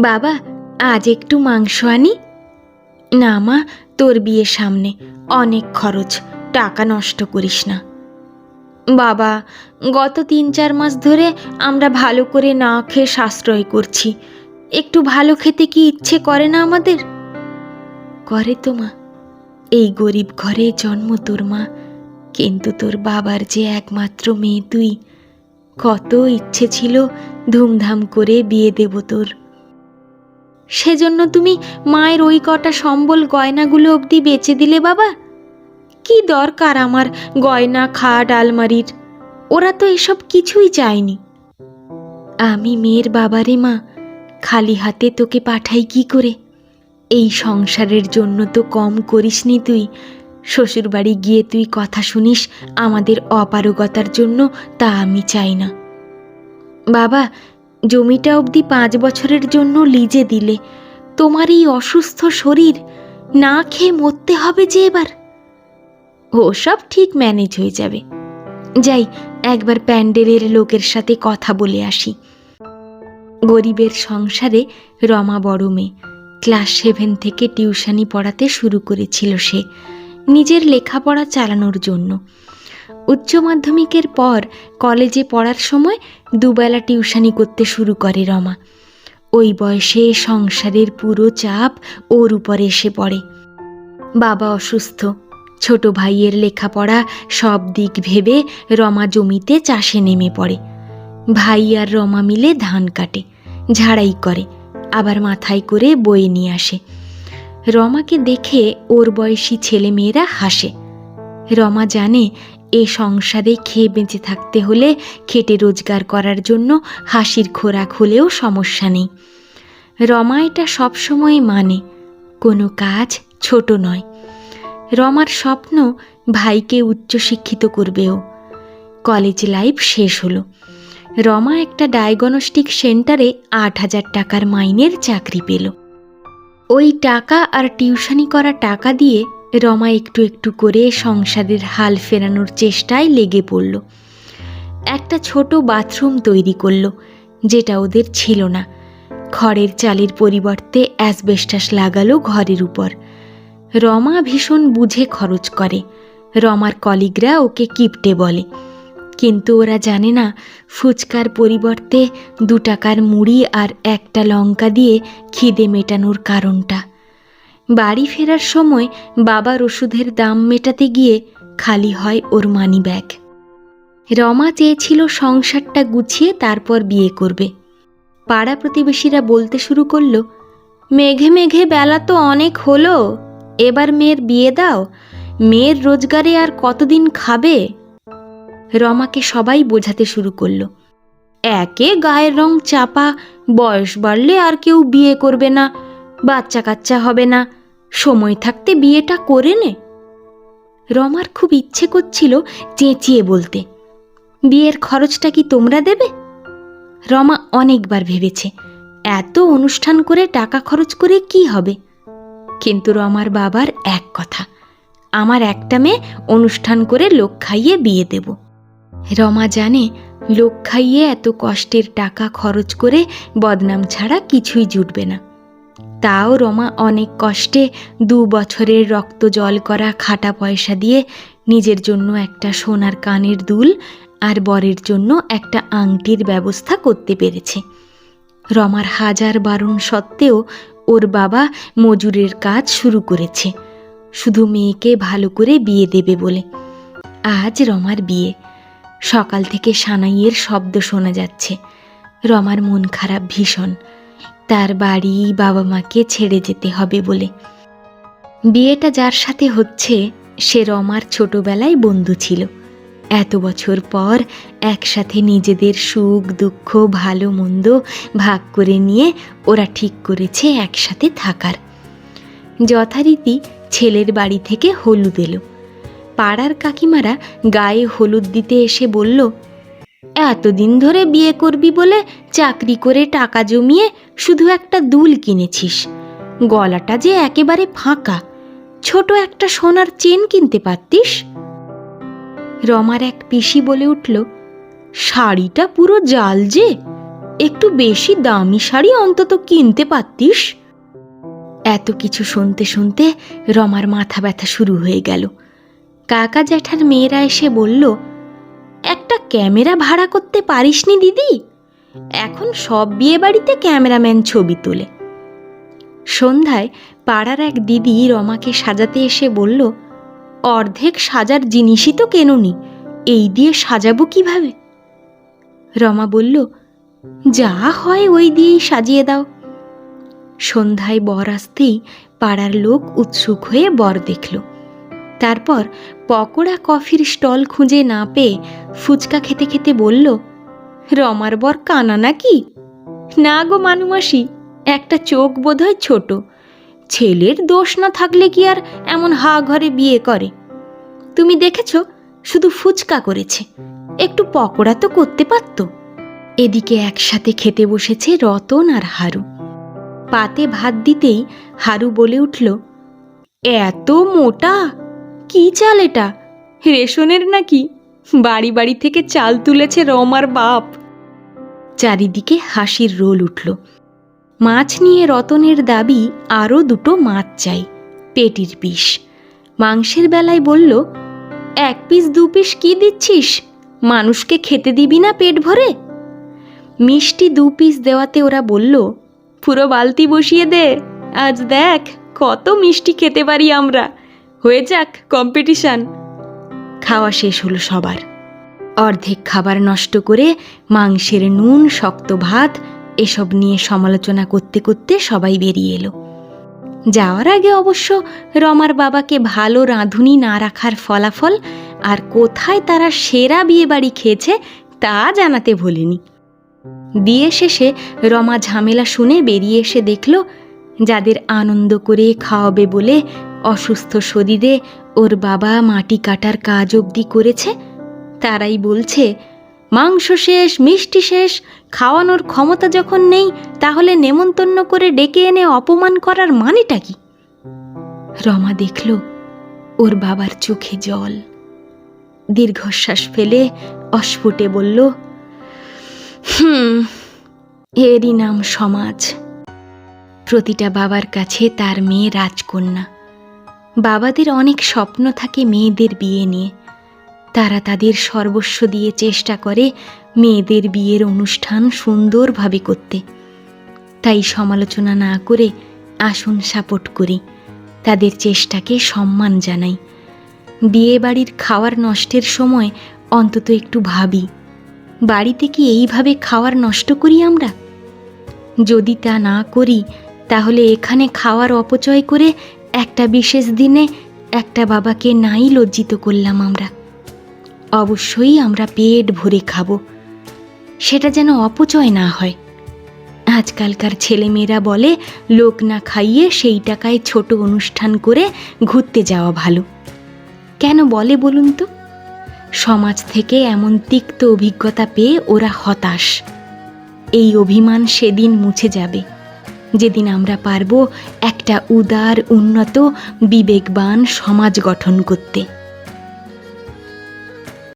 বাবা, আজ একটু মাংস আনি। না মা, তোর বিয়ের সামনে অনেক খরচ, টাকা নষ্ট করিস না। বাবা, গত তিন চার মাস ধরে আমরা ভালো করে না খেয়ে সাশ্রয় করছি। একটু ভালো খেতে কি ইচ্ছে করে না আমাদের? করে তো মা। এই গরিব ঘরে জন্ম তোর মা। কিন্তু তোর বাবার যে একমাত্র মেয়ে তুই, কত ইচ্ছে ছিল ধুমধাম করে বিয়ে দেব তোর। সেজন্য তুমি মায়ের ওই কটা সম্বল গয়নাগুলো অবধি বেচে দিলে বাবা? কি দরকার আমার গয়না, খাট, আলমারির? ওরা তো এসব কিছুই চায়নি। আমি মেয়ের বাবারে মা, খালি হাতে তোকে পাঠাই কি করে? এই সংসারের জন্য তো কম করিসনি তুই। শ্বশুরবাড়ি গিয়ে তুই কথা শুনিস, আমাদের অপারগতার জন্য তা আমি চাই না। বাবা জমিটা অবধি পাঁচ বছরের জন্য লিজে দিলে। তোমার এই অসুস্থ শরীর না খেয়ে মরতে হবে যে এবার? ও সব ঠিক ম্যানেজ হয়ে যাবে। যাই, একবার প্যান্ডেলের লোকের সাথে কথা বলে আসি। গরিবের সংসারে রমা বড় মেয়ে। ক্লাস সেভেন থেকে টিউশনি পড়াতে শুরু করেছিল সে। নিজের লেখাপড়া চালানোর জন্য। উচ্চ মাধ্যমিকের পর কলেজে পড়ার সময় দুবেলা টিউশানি করতে শুরু করে রমা। ওই বয়সে সংসারের পুরো চাপ ওর উপর এসে পড়ে। বাবা অসুস্থ। ছোট ভাইয়ের লেখাপড়া সব দিক ভেবে রমা জমিতে চাষে নেমে পড়ে। ভাই আর রমা মিলে ধান কাটে, ঝাড়াই করে, আবার মাথায় করে বয়ে নিয়ে আসে। রমাকে দেখে ওর বয়সী ছেলে মেয়েরা হাসে। রমা জানে এ সংসারে খেয়ে বেঁচে থাকতে হলে খেটে রোজগার করার জন্য হাসির খোরাক হলেও সমস্যা নেই। রমা এটা সবসময় মানে কোনো কাজ ছোট নয়। রমার স্বপ্ন ভাইকে উচ্চশিক্ষিত করবেও। কলেজ লাইফ শেষ হলো। রমা একটা ডায়াগনস্টিক সেন্টারে আট হাজার টাকার মাইনের চাকরি পেল। ওই টাকা আর টিউশনি করা টাকা দিয়ে রমা একটু একটু করে সংসারের হাল ফেরানোর চেষ্টায় লেগে পড়ল। একটা ছোট বাথরুম তৈরি করল, যেটা ওদের ছিল না। খড়ের চালের পরিবর্তে অ্যাসবেস্টাস লাগালো ঘরের উপর। রমা ভীষণ বুঝে খরচ করে। রমার কলিগরা ওকে কিপটে বলে। কিন্তু ওরা জানে না, ফুচকার পরিবর্তে দু টাকার মুড়ি আর একটা লঙ্কা দিয়ে খিদে মেটানোর কারণটা। বাড়ি ফেরার সময় বাবার ওষুধের দাম মেটাতে গিয়ে খালি হয় ওর মানি ব্যাগ রমা চেয়েছিল সংসারটা গুছিয়ে তারপর বিয়ে করবে। পাড়া প্রতিবেশীরা বলতে শুরু করল, মেঘে মেঘে বেলা তো অনেক হলো, এবার মেয়ের বিয়ে দাও, মেয়ের রোজগারে আর কতদিন খাবে? রমাকে সবাই বোঝাতে শুরু করল, একে গায়ের রং চাপা, বয়স বাড়লে আর কেউ বিয়ে করবে না বাচ্চা কাচ্চা হবে না সময় থাকতে বিয়েটা করে নে। রমার খুব ইচ্ছে করছিল চেঁচিয়ে বলতে, বিয়ের খরচটা কি তোমরা দেবে? রমা অনেকবার ভেবেছে, এত অনুষ্ঠান করে টাকা খরচ করে কি হবে? কিন্তু রমার বাবার এক কথা, আমার একটা মেয়ে অনুষ্ঠান করে লোক খাইয়ে বিয়ে দেব। রমা জানে লোক খাইয়ে এত কষ্টের টাকা খরচ করে বদনাম ছাড়া কিছুই জুটবে না। তাও রমা অনেক কষ্টে দু বছরের রক্ত জল করা খাটা পয়সা দিয়ে নিজের জন্য একটা সোনার কানের দুল আর বরের জন্য একটা আংটির ব্যবস্থা করতে পেরেছে। রমার হাজার বারণ সত্ত্বেও ওর বাবা মজুরের কাজ শুরু করেছে। শুধু মেয়েকে ভালো করে বিয়ে দেবে বলে। আজ রমার বিয়ে। সকাল থেকে সানাইয়ের শব্দ শোনা যাচ্ছে। রমার মন খারাপ ভীষণ। তার বাড়ি বাবা মাকে ছেড়ে যেতে হবে বলে। বিয়েটা যার সাথে হচ্ছে, সে রমার ছোটবেলায় বন্ধু ছিল। এত বছর পর একসাথে নিজেদের সুখ, দুঃখ, ভালো, মন্দ ভাগ করে নিয়ে ওরা ঠিক করেছে একসাথে থাকার। যথারীতি ছেলের বাড়ি থেকে হলুদ এলো। পাড়ার কাকিমারা গায়ে হলুদ দিতে এসে বলল এতদিন ধরে বিয়ে করবি বলে চাকরি করে টাকা জমিয়ে শুধু একটা দুল কিনেছিস। গলাটা যে একেবারে ফাঁকা। ছোট একটা সোনার চেন কিনতে পারতিস? রমার এক পিসি বলে উঠল, শাড়িটা পুরো জাল যে, একটু বেশি দামি শাড়ি অন্তত কিনতে পারতিস? এত কিছু শুনতে শুনতে রমার মাথা ব্যথা শুরু হয়ে গেল। কাকা জ্যাঠার মেয়েরা এসে বলল ক্যামেরা ভাড়া করতে পারিসনি দিদি? এখন সব বিয়ে বাড়িতে ক্যামেরাম্যান ছবি তোলে। সন্ধ্যায় পাড়ার এক দিদি রমাকে সাজাতে এসে বলল, অর্ধেক সাজার জিনিসই তো কেননি, এই দিয়ে সাজাবো কীভাবে? রমা বলল, যা হয় ওই দিয়েই সাজিয়ে দাও। সন্ধ্যায় বর আসতেই পাড়ার লোক উৎসুক হয়ে বর দেখল। তারপর পকোড়া কফির স্টল খুঁজে না পেয়ে ফুচকা খেতে খেতে বলল, রমার বর কানা নাকি? না গো মানুমাসি একটা চোখ বোধহয় ছোট। ছেলের দোষ না থাকলে কি আর এমন হা ঘরে বিয়ে করে? তুমি দেখেছ, শুধু ফুচকা করেছে, একটু পকোড়া তো করতে পারত। এদিকে একসাথে খেতে বসেছে রতন আর হারু। পাতে ভাত দিতেই হারু বলে উঠল, এত মোটা কি চাল এটা? রেশনের নাকি? বাড়ি বাড়ি থেকে চাল তুলেছে রমার বাপ। চারিদিকে হাসির রোল উঠল। মাছ নিয়ে রতনের দাবি আরও দুটো মাছ চাই, পেটির পিস মাংসের বেলায় বলল, এক পিস, দু পিস কি দিচ্ছিস? মানুষকে খেতে দিবি না পেট ভরে? মিষ্টি দু পিস দেওয়াতে ওরা বলল, পুরো বালতি বসিয়ে দে। আজ দেখ, কত মিষ্টি খেতে পারি আমরা। হয়ে যাক কম্পিটিশন খাওয়া শেষ হলো সবার। অর্ধেক খাবার নষ্ট করে মাংসের নুন, শক্ত ভাত এসব নিয়ে সমালোচনা করতে করতে সবাই বেরিয়ে এলো। যাওয়ার আগে অবশ্য রমার বাবাকে ভালো রাঁধুনি না রাখার ফলাফল আর কোথায় তারা সেরা বিয়ে বাড়ি খেয়েছে তা জানাতে ভোলেনি। বিয়ে শেষে রমা ঝামেলা শুনে বেরিয়ে এসে দেখল, যাদের আনন্দ করে খাওয়াবে বলে অসুস্থ শরীরে ওর বাবা মাটি কাটার কাজ অবধি করেছে। তারাই বলছে, মাংস শেষ, মিষ্টি শেষ, খাওয়ানোর ক্ষমতা যখন নেই, তাহলে নেমন্তন্ন করে ডেকে এনে অপমান করার মানেটা কি? রমা দেখল, ওর বাবার চোখে জল। দীর্ঘশ্বাস ফেলে অস্ফুটে বলল, হুম, এরই নাম সমাজ। প্রতিটা বাবার কাছে তার মেয়ে রাজকন্যা। বাবাদের অনেক স্বপ্ন থাকে মেয়েদের বিয়ে নিয়ে। তারা তাদের সর্বস্ব দিয়ে চেষ্টা করে মেয়েদের বিয়ের অনুষ্ঠান সুন্দরভাবে করতে। তাই সমালোচনা না করে আসুন সাপোর্ট করি, তাদের চেষ্টাকে সম্মান জানাই। বিয়ে বাড়ির খাওয়ার নষ্টের সময় অন্তত একটু ভাবি, বাড়িতে কি এইভাবে খাওয়ার নষ্ট করি আমরা? যদি তা না করি, তাহলে এখানে খাওয়ার অপচয় করে একটা বিশেষ দিনে একটা বাবাকে নাই লজ্জিত করলাম আমরা। অবশ্যই আমরা পেট ভরে খাব। সেটা যেন অপচয় না হয়। আজকালকার ছেলেমেয়েরা বলে, লোক না খাইয়ে সেই টাকায় ছোট অনুষ্ঠান করে ঘুরতে যাওয়া ভালো। কেন বলে বলুন তো? সমাজ থেকে এমন তিক্ত অভিজ্ঞতা পেয়ে ওরা হতাশ। এই অভিমান সেদিন মুছে যাবে। যেদিন আমরা পারব একটা উদার উন্নত বিবেকবান সমাজ গঠন করতে।